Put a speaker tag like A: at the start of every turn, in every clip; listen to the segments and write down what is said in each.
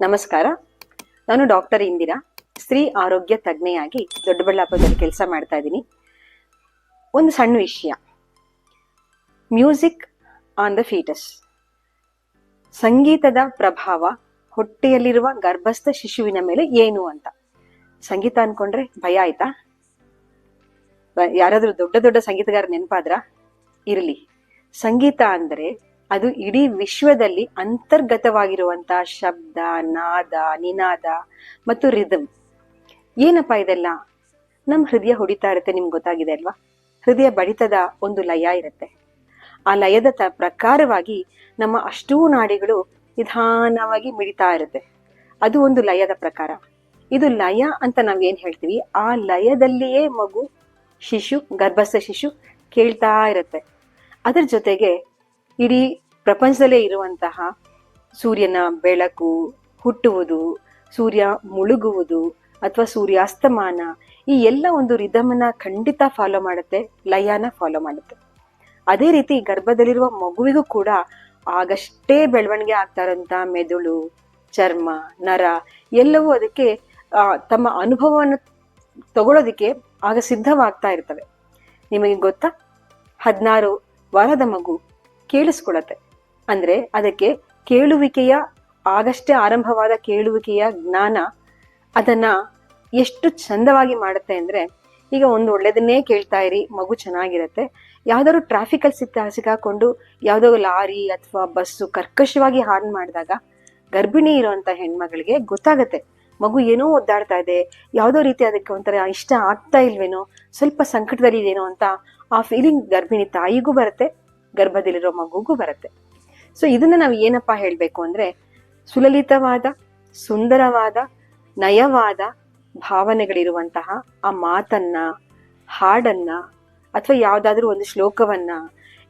A: ನಮಸ್ಕಾರ. ನಾನು ಡಾಕ್ಟರ್ ಇಂದಿರಾ, ಸ್ತ್ರೀ ಆರೋಗ್ಯ ತಜ್ಞೆಯಾಗಿ ದೊಡ್ಡಬಳ್ಳಾಪುರದಲ್ಲಿ ಕೆಲಸ ಮಾಡ್ತಾ ಇದ್ದೀನಿ. ಒಂದು ಸಣ್ಣ ವಿಷಯ. ಮ್ಯೂಸಿಕ್ ಆನ್ ದ ಫೀಟಸ್ ಸಂಗೀತದ ಪ್ರಭಾವ ಹೊಟ್ಟೆಯಲ್ಲಿರುವ ಗರ್ಭಸ್ಥ ಶಿಶುವಿನ ಮೇಲೆ ಏನು ಅಂತ. ಸಂಗೀತ ಅನ್ಕೊಂಡ್ರೆ ಭಯ ಆಯ್ತಾ? ಯಾರಾದರೂ ದೊಡ್ಡ ದೊಡ್ಡ ಸಂಗೀತಗಾರ ನೆನಪಾದ್ರ? ಇರಲಿ. ಸಂಗೀತ ಅಂದ್ರೆ ಅದು ಇಡೀ ವಿಶ್ವದಲ್ಲಿ ಅಂತರ್ಗತವಾಗಿರುವಂತಹ ಶಬ್ದ, ನಾದ, ನಿನಾದ ಮತ್ತು ರಿದಮ್. ಏನಪ್ಪ ಇದೆಲ್ಲ? ನಮ್ಮ ಹೃದಯ ಹೊಡಿತಾ ಇರುತ್ತೆ, ನಿಮ್ಗೆ ಗೊತ್ತಾಗಿದೆ ಅಲ್ವಾ? ಹೃದಯ ಬಡಿತದ ಒಂದು ಲಯ ಇರುತ್ತೆ. ಆ ಲಯದ ತ ಪ್ರಕಾರವಾಗಿ ನಮ್ಮ ಅಷ್ಟೂ ನಾಡಿಗಳು ನಿಧಾನವಾಗಿ ಮಿಡಿತಾ ಇರುತ್ತೆ. ಅದು ಒಂದು ಲಯದ ಪ್ರಕಾರ. ಇದು ಲಯ ಅಂತ ನಾವ್ ಏನ್ ಹೇಳ್ತೀವಿ? ಆ ಲಯದಲ್ಲಿಯೇ ಮಗು, ಶಿಶು, ಗರ್ಭಸ್ಥ ಶಿಶು ಕೇಳ್ತಾ ಇರುತ್ತೆ. ಅದರ ಜೊತೆಗೆ ಇಡೀ ಪ್ರಪಂಚದಲ್ಲೇ ಇರುವಂತಹ ಸೂರ್ಯನ ಬೆಳಕು ಹುಟ್ಟುವುದು, ಸೂರ್ಯ ಮುಳುಗುವುದು ಅಥವಾ ಸೂರ್ಯಾಸ್ತಮಾನ ಈ ಎಲ್ಲ ಒಂದು ರಿದಮನ್ನ ಖಂಡಿತ ಫಾಲೋ ಮಾಡುತ್ತೆ, ಲಯನ ಫಾಲೋ ಮಾಡುತ್ತೆ. ಅದೇ ರೀತಿ ಗರ್ಭದಲ್ಲಿರುವ ಮಗುವಿಗೂ ಕೂಡ ಆಗಷ್ಟೇ ಬೆಳವಣಿಗೆ ಆಗ್ತಾ ಇರೋಂಥ ಮೆದುಳು, ಚರ್ಮ, ನರ ಎಲ್ಲವೂ ಅದಕ್ಕೆ ತಮ್ಮ ಅನುಭವವನ್ನು ತಗೊಳ್ಳೋದಕ್ಕೆ ಆಗ ಸಿದ್ಧವಾಗ್ತಾ ಇರ್ತವೆ. ನಿಮಗೆ ಗೊತ್ತಾ? ಹದಿನಾರು ವಾರದ ಮಗು ಕೇಳಿಸ್ಕೊಳತ್ತೆ. ಅಂದ್ರೆ ಅದಕ್ಕೆ ಕೇಳುವಿಕೆಯ ಆಗಷ್ಟೇ ಆರಂಭವಾದ ಕೇಳುವಿಕೆಯ ಜ್ಞಾನ ಅದನ್ನ ಎಷ್ಟು ಚಂದವಾಗಿ ಮಾಡುತ್ತೆ ಅಂದ್ರೆ ಈಗ ಒಂದು ಒಳ್ಳೇದನ್ನೇ ಕೇಳ್ತಾ ಇರಿ, ಮಗು ಚೆನ್ನಾಗಿರತ್ತೆ. ಯಾವ್ದಾದ್ರು ಟ್ರಾಫಿಕ್ ಅಲ್ಲಿ ಸಿಕ್ಕ ಸಿಕ್ಕಾಕೊಂಡು ಯಾವ್ದೋ ಲಾರಿ ಅಥವಾ ಬಸ್ಸು ಕರ್ಕಶವಾಗಿ ಹಾರ್ನ್ ಮಾಡಿದಾಗ ಗರ್ಭಿಣಿ ಇರುವಂತ ಹೆಣ್ಮಗಳಿಗೆ ಗೊತ್ತಾಗತ್ತೆ. ಮಗು ಏನೋ ಒದ್ದಾಡ್ತಾ ಇದೆ, ಯಾವುದೋ ರೀತಿ ಅದಕ್ಕೆ ಒಂಥರ ಇಷ್ಟ ಆಗ್ತಾ ಇಲ್ವೇನೋ, ಸ್ವಲ್ಪ ಸಂಕಟದಲ್ಲಿ ಇದೇನೋ ಅಂತ ಆ ಫೀಲಿಂಗ್ ಗರ್ಭಿಣಿ ತಾಯಿಗೂ ಬರುತ್ತೆ. ಗರ್ಭದಲ್ಲಿರೋ ಮಗುಗೂ ಬರುತ್ತೆ. ಸೊ ಇದನ್ನ ನಾವು ಏನಪ್ಪ ಹೇಳ್ಬೇಕು ಅಂದ್ರೆ, ಸುಲಲಿತವಾದ, ಸುಂದರವಾದ, ನಯವಾದ ಭಾವನೆಗಳಿರುವಂತಹ ಆ ಮಾತನ್ನ, ಹಾಡನ್ನ, ಅಥವಾ ಯಾವ್ದಾದ್ರೂ ಒಂದು ಶ್ಲೋಕವನ್ನ,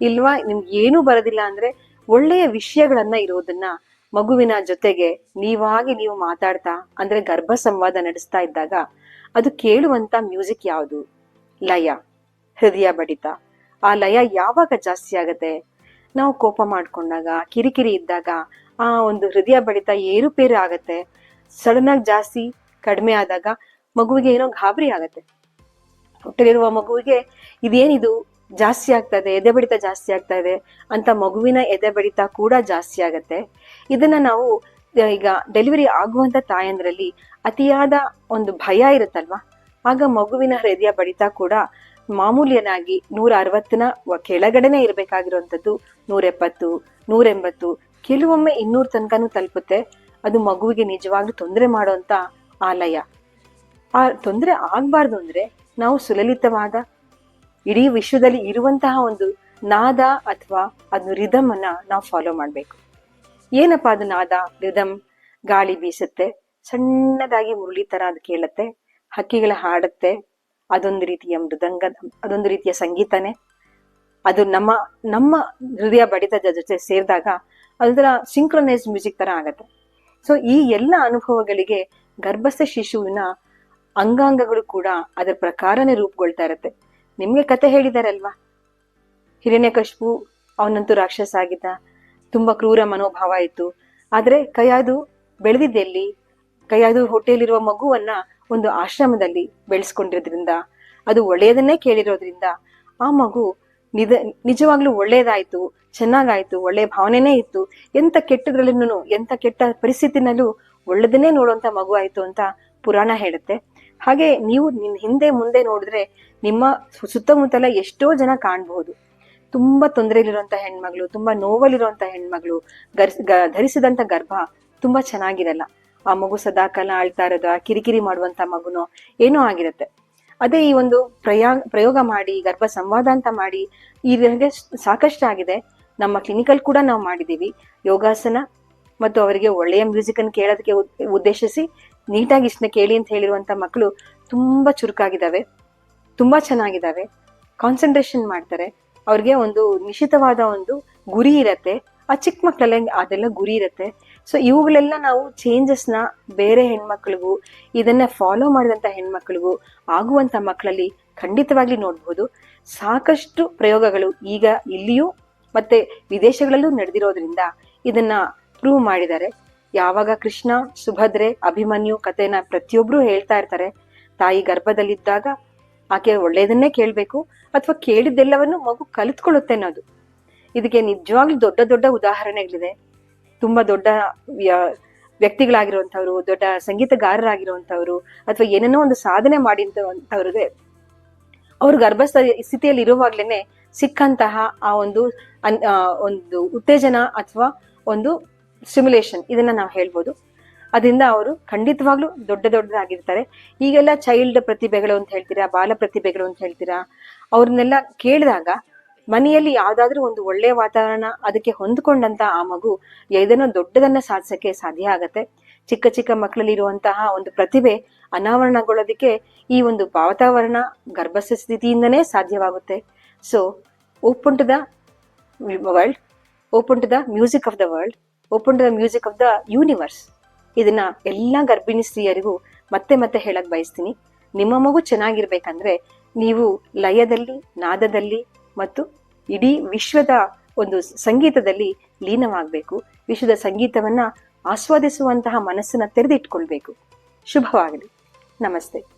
A: ಇಲ್ವಾ ನಿಮ್ಗೆ ಏನೂ ಬರೋದಿಲ್ಲ ಅಂದ್ರೆ ಒಳ್ಳೆಯ ವಿಷಯಗಳನ್ನ ಇರೋದನ್ನ ಮಗುವಿನ ಜೊತೆಗೆ ನೀವಾಗಿ ನೀವು ಮಾತಾಡ್ತಾ, ಅಂದ್ರೆ ಗರ್ಭ ಸಂವಾದ ನಡೆಸ್ತಾ ಇದ್ದಾಗ ಅದು ಕೇಳುವಂತ ಮ್ಯೂಸಿಕ್ ಯಾವುದು? ಲಯ, ಹೃದಯ ಬಡಿತ. ಆ ಲಯ ಯಾವಾಗ ಜಾಸ್ತಿ ಆಗುತ್ತೆ? ನಾವು ಕೋಪ ಮಾಡ್ಕೊಂಡಾಗ, ಕಿರಿಕಿರಿ ಇದ್ದಾಗ, ಆ ಒಂದು ಹೃದಯ ಬಡಿತ ಏರುಪೇರು ಆಗತ್ತೆ. ಸಡನ್ ಆಗಿ ಜಾಸ್ತಿ ಕಡಿಮೆ ಆದಾಗ ಮಗುವಿಗೆ ಏನೋ ಗಾಬರಿ ಆಗತ್ತೆ. ಹುಟ್ಟಲಿರುವ ಮಗುವಿಗೆ ಇದೇನಿದು? ಜಾಸ್ತಿ ಆಗ್ತಾ ಇದೆ ಎದೆ ಬಡಿತ ಜಾಸ್ತಿ ಆಗ್ತಾ ಇದೆ ಅಂತ ಮಗುವಿನ ಎದೆ ಬಡಿತ ಕೂಡ ಜಾಸ್ತಿ ಆಗತ್ತೆ. ಇದನ್ನ ನಾವು ಈಗ ಡೆಲಿವರಿ ಆಗುವಂತ ತಾಯಂದ್ರಲ್ಲಿ ಅತಿಯಾದ ಒಂದು ಭಯ ಇರುತ್ತಲ್ವಾ? ಆಗ ಮಗುವಿನ ಹೃದಯ ಬಡಿತ ಕೂಡ ಮಾಮೂಲಿಯನಾಗಿ ನೂರ ಅರವತ್ತನ ಕೆಳಗಡೆನೆ ಇರಬೇಕಾಗಿರುವಂತದ್ದು ನೂರ ಎಪ್ಪತ್ತು ನೂರ ಎಂಬತ್ತು ಕೆಲವೊಮ್ಮೆ ಇನ್ನೂರ ತನಕನೂ ತಲುಪುತ್ತೆ. ಅದು ಮಗುವಿಗೆ ನಿಜವಾಗ್ಲೂ ತೊಂದರೆ ಮಾಡುವಂತ ಆಲಯ ಆ ತೊಂದರೆ ಆಗ್ಬಾರ್ದು ಅಂದ್ರೆ ನಾವು ಸುಲಲಿತವಾದ, ಇಡೀ ವಿಶ್ವದಲ್ಲಿ ಇರುವಂತಹ ಒಂದು ನಾದ ಅಥವಾ ಅದು ರಿದಮ್ ಅನ್ನ ನಾವು ಫಾಲೋ ಮಾಡಬೇಕು. ಏನಪ್ಪಾ ಅದು ನಾದ ರಿದಮ್ ಗಾಳಿ ಬೀಸುತ್ತೆ, ಸಣ್ಣದಾಗಿ ಮುರಳಿ ತರ ಅದು ಕೇಳುತ್ತೆ, ಹಕ್ಕಿಗಳ ಹಾಡುತ್ತೆ ಅದೊಂದು ರೀತಿಯ ಮೃದಂಗ, ಅದೊಂದು ರೀತಿಯ ಸಂಗೀತನೇ. ಅದು ನಮ್ಮ ನಮ್ಮ ಹೃದಯ ಬಡಿತದ ಜೊತೆ ಸೇರಿದಾಗ ಅದರ ಸಿಂಕ್ರೊನೈಸ್ ಮ್ಯೂಸಿಕ್ ತರ ಆಗತ್ತೆ. ಸೊ ಈ ಎಲ್ಲ ಅನುಭವಗಳಿಗೆ ಗರ್ಭಸ್ಥ ಶಿಶುವಿನ ಅಂಗಾಂಗಗಳು ಕೂಡ ಅದರ ಪ್ರಕಾರನೇ ರೂಪುಗೊಳ್ತಾ ಇರತ್ತೆ. ನಿಮ್ಗೆ ಕತೆ ಹೇಳಿದಾರಲ್ವಾ? ಹಿರಣ್ಯಕಶಿಪು ಅವನಂತೂ ರಾಕ್ಷಸ ಆಗಿದ್ದ. ತುಂಬಾ ಕ್ರೂರ ಮನೋಭಾವ ಇತ್ತು. ಆದ್ರೆ ಕೈಯಾದು ಬೆಳೆದಿದ್ದೆಲ್ಲಿ, ಕೈಯಾದು ಹೊಟ್ಟೆಯಲ್ಲಿರುವ ಮಗುವನ್ನ ಒಂದು ಆಶ್ರಮದಲ್ಲಿ ಬೆಳೆಸ್ಕೊಂಡಿರೋದ್ರಿಂದ, ಅದು ಒಳ್ಳೆಯದನ್ನೇ ಕೇಳಿರೋದ್ರಿಂದ ಆ ಮಗು ನಿಜ ನಿಜವಾಗ್ಲೂ ಒಳ್ಳೇದಾಯ್ತು, ಚೆನ್ನಾಗಾಯ್ತು, ಒಳ್ಳೆ ಭಾವನೆನೇ ಇತ್ತು. ಎಂತ ಕೆಟ್ಟದ್ರಲ್ಲೂ ಎಂತ ಕೆಟ್ಟ ಪರಿಸ್ಥಿತಿನಲ್ಲೂ ಒಳ್ಳೆದನ್ನೇ ನೋಡುವಂತ ಮಗು ಆಯ್ತು ಅಂತ ಪುರಾಣ ಹೇಳುತ್ತೆ. ಹಾಗೆ ನೀವು ನಿನ್ ಹಿಂದೆ ಮುಂದೆ ನೋಡಿದ್ರೆ ನಿಮ್ಮ ಸುತ್ತಮುತ್ತಲ ಎಷ್ಟೋ ಜನ ಕಾಣಬಹುದು. ತುಂಬಾ ತೊಂದರೆಯಲ್ಲಿರುವಂತ ಹೆಣ್ಮಗಳು, ತುಂಬಾ ನೋವಲ್ಲಿರುವಂತ ಹೆಣ್ಮಗಳು ಗರ್ ಧರಿಸಿದಂತ ಗರ್ಭ ತುಂಬಾ ಚೆನ್ನಾಗಿರಲ್ಲ. ಆ ಮಗು ಸದಾಕಾಲ ಆಳ್ತಾ ಆ ಕಿರಿಕಿರಿ ಮಾಡುವಂತ ಮಗುನೋ ಏನೋ ಆಗಿರುತ್ತೆ. ಅದೇ ಈ ಒಂದು ಪ್ರಯಾ, ಪ್ರಯೋಗ ಮಾಡಿ, ಗರ್ಭ ಸಂವಾದ ಅಂತ ಮಾಡಿ, ಈ ಸಾಕಷ್ಟು ಆಗಿದೆ. ನಮ್ಮ ಕ್ಲಿನಿಕಲ್ ಕೂಡ ನಾವು ಮಾಡಿದೀವಿ ಯೋಗಾಸನ ಮತ್ತು ಅವರಿಗೆ ಒಳ್ಳೆಯ ಮ್ಯೂಸಿಕ್ ಅನ್ನು ಕೇಳೋದಕ್ಕೆ ಉದ್- ಉದ್ದೇಶಿಸಿ ನೀಟಾಗಿ ಇಷ್ಟನ್ನ ಕೇಳಿ ಅಂತ ಹೇಳಿರುವಂತ ಮಕ್ಕಳು ತುಂಬಾ ಚುರುಕಾಗಿದ್ದಾವೆ. ತುಂಬಾ ಚೆನ್ನಾಗಿದ್ದಾವೆ. ಕಾನ್ಸಂಟ್ರೇಷನ್ ಮಾಡ್ತಾರೆ. ಅವ್ರಿಗೆ ಒಂದು ನಿಶ್ಚಿತವಾದ ಒಂದು ಗುರಿ ಇರತ್ತೆ. ಆ ಚಿಕ್ಕ ಮಕ್ಕಳಲ್ಲಿ ಅದೆಲ್ಲ ಗುರಿ ಇರತ್ತೆ. ಸೊ ಇವುಗಳೆಲ್ಲ ನಾವು ಚೇಂಜಸ್ನ ಬೇರೆ ಹೆಣ್ಮಕ್ಳಿಗೂ, ಇದನ್ನ ಫಾಲೋ ಮಾಡಿದಂತ ಹೆಣ್ಮಕ್ಳಿಗೂ, ಆಗುವಂತ ಮಕ್ಕಳಲ್ಲಿ ಖಂಡಿತವಾಗ್ಲಿ ನೋಡ್ಬೋದು. ಸಾಕಷ್ಟು ಪ್ರಯೋಗಗಳು ಈಗ ಇಲ್ಲಿಯೂ ಮತ್ತೆ ವಿದೇಶಗಳಲ್ಲೂ ನಡೆದಿರೋದ್ರಿಂದ ಇದನ್ನ ಪ್ರೂವ್ ಮಾಡಿದ್ದಾರೆ. ಯಾವಾಗ ಕೃಷ್ಣ, ಸುಭದ್ರೆ, ಅಭಿಮನ್ಯು ಕಥೆನ ಪ್ರತಿಯೊಬ್ರು ಹೇಳ್ತಾ ಇರ್ತಾರೆ. ತಾಯಿ ಗರ್ಭದಲ್ಲಿದ್ದಾಗ ಆಕೆ ಒಳ್ಳೆಯದನ್ನೇ ಕೇಳ್ಬೇಕು ಅಥವಾ ಕೇಳಿದ್ದೆಲ್ಲವನ್ನು ಮಗು ಕಲಿತ್ಕೊಳ್ಳುತ್ತೆ ಅನ್ನೋದು. ಇದಕ್ಕೆ ನಿಜವಾಗ್ಲೂ ದೊಡ್ಡ ದೊಡ್ಡ ಉದಾಹರಣೆಗಳಿದೆ. ತುಂಬಾ ದೊಡ್ಡ ವ್ಯ- ವ್ಯಕ್ತಿಗಳಾಗಿರುವಂತವ್ರು ದೊಡ್ಡ ಸಂಗೀತಗಾರರಾಗಿರುವಂತವ್ರು ಅಥವಾ ಏನೇನೋ ಒಂದು ಸಾಧನೆ ಮಾಡಿದಂತವ್ರಿಗೆ ಅವ್ರ ಗರ್ಭಸ್ಥ ಸ್ಥಿತಿಯಲ್ಲಿ ಇರುವಾಗ್ಲೇನೆ ಸಿಕ್ಕಂತಹ ಆ ಒಂದು ಒಂದು ಉತ್ತೇಜನ ಅಥವಾ ಒಂದು ಸಿಮ್ಯುಲೇಷನ್ ಇದನ್ನ ನಾವು ಹೇಳ್ಬೋದು. ಅದರಿಂದ ಅವರು ಖಂಡಿತವಾಗ್ಲೂ ದೊಡ್ಡ ದೊಡ್ಡದಾಗಿರ್ತಾರೆ. ಈಗೆಲ್ಲ ಚೈಲ್ಡ್ ಪ್ರತಿಭೆಗಳು ಅಂತ ಹೇಳ್ತೀರಾ, ಬಾಲ ಪ್ರತಿಭೆಗಳು ಅಂತ ಹೇಳ್ತೀರಾ, ಅವ್ರನ್ನೆಲ್ಲ ಕೇಳಿದಾಗ ಮನೆಯಲ್ಲಿ ಯಾವ್ದಾದ್ರೂ ಒಂದು ಒಳ್ಳೆಯ ವಾತಾವರಣ ಅದಕ್ಕೆ ಹೊಂದ್ಕೊಂಡಂತ ಆ ಮಗು ಏನೋ ದೊಡ್ಡದನ್ನ ಸಾಧಿಸಕ್ಕೆ ಸಾಧ್ಯ ಆಗತ್ತೆ. ಚಿಕ್ಕ ಚಿಕ್ಕ ಮಕ್ಕಳಲ್ಲಿ ಇರುವಂತಹ ಒಂದು ಪ್ರತಿಭೆ ಅನಾವರಣಗೊಳ್ಳೋದಕ್ಕೆ ಈ ಒಂದು ವಾತಾವರಣ ಗರ್ಭಸ್ಥ ಸ್ಥಿತಿಯಿಂದನೇ ಸಾಧ್ಯವಾಗುತ್ತೆ. So open to the world open to the music of the world open to the music of the universe ಇದನ್ನ ಎಲ್ಲ ಗರ್ಭಿಣಿ ಸ್ತ್ರೀಯರಿಗೂ ಮತ್ತೆ ಮತ್ತೆ ಹೇಳಕ್ ಬಯಸ್ತೀನಿ. ನಿಮ್ಮ ಮಗು ಚೆನ್ನಾಗಿರ್ಬೇಕಂದ್ರೆ ನೀವು ಲಯದಲ್ಲಿ, ನಾದದಲ್ಲಿ ಮತ್ತು ಇಡೀ ವಿಶ್ವದ ಒಂದು ಸಂಗೀತದಲ್ಲಿ ಲೀನವಾಗಬೇಕು. ವಿಶ್ವದ ಸಂಗೀತವನ್ನು ಆಸ್ವಾದಿಸುವಂತಹ ಮನಸ್ಸನ್ನು ತೆರೆದಿಟ್ಕೊಳ್ಬೇಕು. ಶುಭವಾಗಲಿ. ನಮಸ್ತೆ.